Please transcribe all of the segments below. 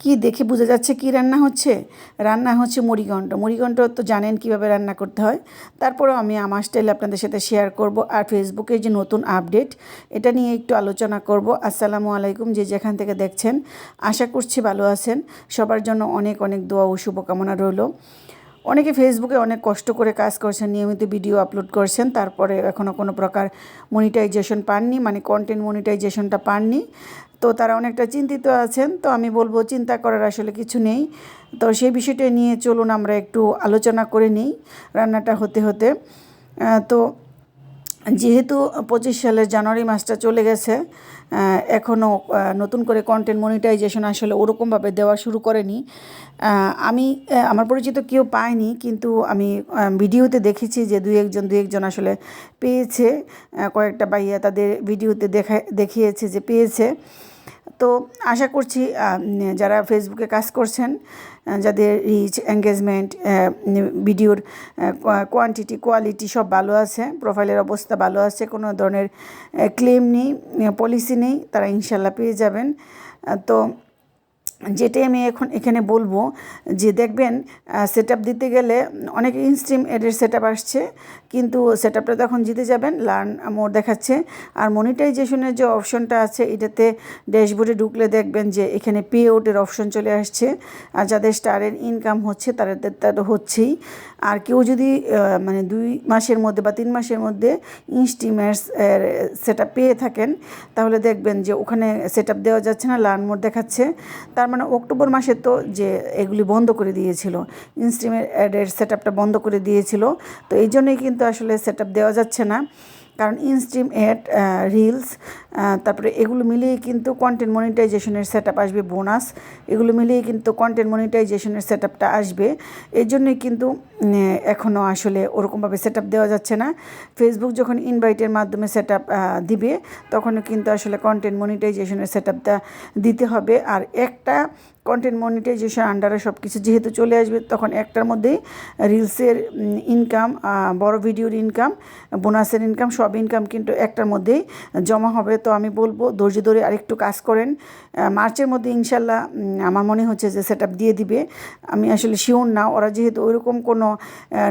কি দেখে বোঝা যাচ্ছে কি রান্না হচ্ছে? রান্না হচ্ছে মুড়িঘণ্ট। মুড়িঘণ্ট তো জানেন কীভাবে রান্না করতে হয়। তারপরেও আমি আমার স্টাইলে আপনাদের সাথে শেয়ার করব আর ফেসবুকে যে নতুন আপডেট এটা নিয়ে একটু আলোচনা করব। আসসালামু আলাইকুম, যে যেখান থেকে দেখছেন, আশা করছি ভালো আছেন। সবার জন্য অনেক অনেক দোয়া ও শুভকামনা রইল। অনেকে ফেসবুকে অনেক কষ্ট করে কাজ করছেন, নিয়মিত ভিডিও আপলোড করছেন, তারপরে এখনও কোনো প্রকার মনিটাইজেশন পাননি মানে কন্টেন্ট মনিটাইজেশনটা পাননি। তো তারা অনেকটা চিন্তিত আছেন, তো আমি বলব চিন্তা করার আসলে কিছু নেই। তো সেই বিষয়টা নিয়ে চলুন আমরা একটু আলোচনা করে নিই, রান্নাটা হতে হতে। তো যেহেতু পঁচিশ সালের জানুয়ারি মাসটা চলে গেছে এখনও নতুন করে কন্টেন্ট মনিটাইজেশন আসলে ওরকমভাবে দেওয়া শুরু করেনি। আমি আমার পরিচিত কেউ পায়নি, কিন্তু আমি ভিডিওতে দেখেছি যে দুই একজন দুই একজন আসলে পেয়েছে। কয়েকটা বাইয়া তাদের ভিডিওতে দেখা, দেখিয়েছে যে পেয়েছে। তো আশা করছি যারা ফেসবুকে কাজ করছেন যাদের রিচ এঙ্গেজমেন্ট ভিডিওর কোয়ান্টিটি কোয়ালিটি সব ভালো আছে প্রোফাইলের অবস্থা ভালো আছে, কোনো ধরনের ক্লেম নেই পলিসি নেই, তারা ইনশাল্লাহ পেয়ে যাবেন। তো যেটাই আমি এখন এখানে বলব, যে দেখবেন সেট দিতে গেলে অনেক ইনস্ট্রিম এডের সেট আসছে কিন্তু সেট আপটা তখন জিতে যাবেন লার্ন মোর দেখাচ্ছে। আর মনিটাইজেশনের যে অপশনটা আছে, এটাতে ড্যাশবোর্ডে ঢুকলে দেখবেন যে এখানে পে আউটের অপশন চলে আসছে। আর যাদের স্টারের ইনকাম হচ্ছে, তাদের তো হচ্ছেই। আর কেউ যদি মানে দুই মাসের মধ্যে বা তিন মাসের মধ্যে ইনস্টিমেটস সেট আপ পেয়ে থাকেন, তাহলে দেখবেন যে ওখানে সেট আপ দেওয়া যাচ্ছে না লার্ন মোড দেখাচ্ছে। তার মানে অক্টোবর মাসে তো যে এগুলি বন্ধ করে দিয়েছিল ইনস্ট্রিমের অ্যাডের সেট আপটা বন্ধ করে দিয়েছিল। তো এই জন্যই কিন্তু আসলে সেট দেওয়া যাচ্ছে না। কারণ ইনস্ট্রিম অ্যাড রিলস তারপরে এগুলো মিলিয়ে কিন্তু কন্টেন্ট মনিটাইজেশনের সেট আসবে বোনাস এগুলো মিলিয়ে কিন্তু কন্টেন্ট মনিটাইজেশনের সেট আসবে। এর জন্যই কিন্তু এখনও আসলে ওরকমভাবে সেট দেওয়া যাচ্ছে না। ফেসবুক যখন ইনভাইটের মাধ্যমে সেট দিবে, তখনও কিন্তু আসলে কন্টেন্ট মনিটাইজেশনের সেট দিতে হবে। আর একটা কন্টেন্ট মনিটাইজেশন আন্ডারে সব কিছু যেহেতু চলে আসবে, তখন একটার মধ্যেই রিলসের ইনকাম বড় ভিডিওর ইনকাম বোনাসের ইনকাম সব ইনকাম কিন্তু একটার মধ্যেই জমা হবে। তো আমি বলব, ধৈর্য ধরে আরেকটু কাজ করেন। মার্চের মধ্যে ইনশাল্লাহ আমার মনে হচ্ছে যে সেট দিয়ে দিবে। আমি আসলে শিওর না, ওরা যেহেতু ওইরকম কোনো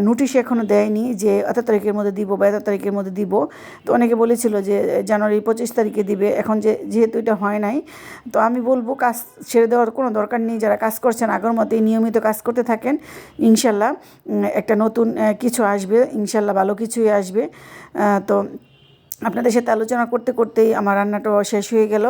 নোটিশ এখনও দেয়নি যে এত তারিখের মধ্যে দিব বা এত তারিখের মধ্যে দিব। তো অনেকে বলেছিল যে জানুয়ারি পঁচিশ তারিখে দিবে। এখন যে, যেহেতু এটা হয় নাই, তো আমি বলব কাজ ছেড়ে দেওয়ার কোনো দরকার নেই, যারা কাজ করছেন, আগের মতোই নিয়মিত কাজ করতে থাকেন, ইনশাল্লাহ একটা নতুন কিছু আসবে, ইনশাল্লাহ ভালো কিছুই আসবে। তো আপনাদের সাথে আলোচনা করতে করতেই আমার রান্নাটা শেষ হয়ে গেল।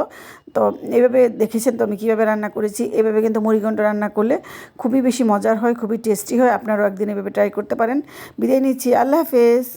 তো এভাবে দেখেছেন তো আমি কীভাবে রান্না করেছি? এভাবে কিন্তু মুড়িঘণ্ট রান্না করলে খুবই বেশি মজার হয়, খুবই টেস্টি হয়। আপনারাও একদিন এভাবে ট্রাই করতে পারেন। বিদায় নিচ্ছি, আল্লাহ হাফেজ।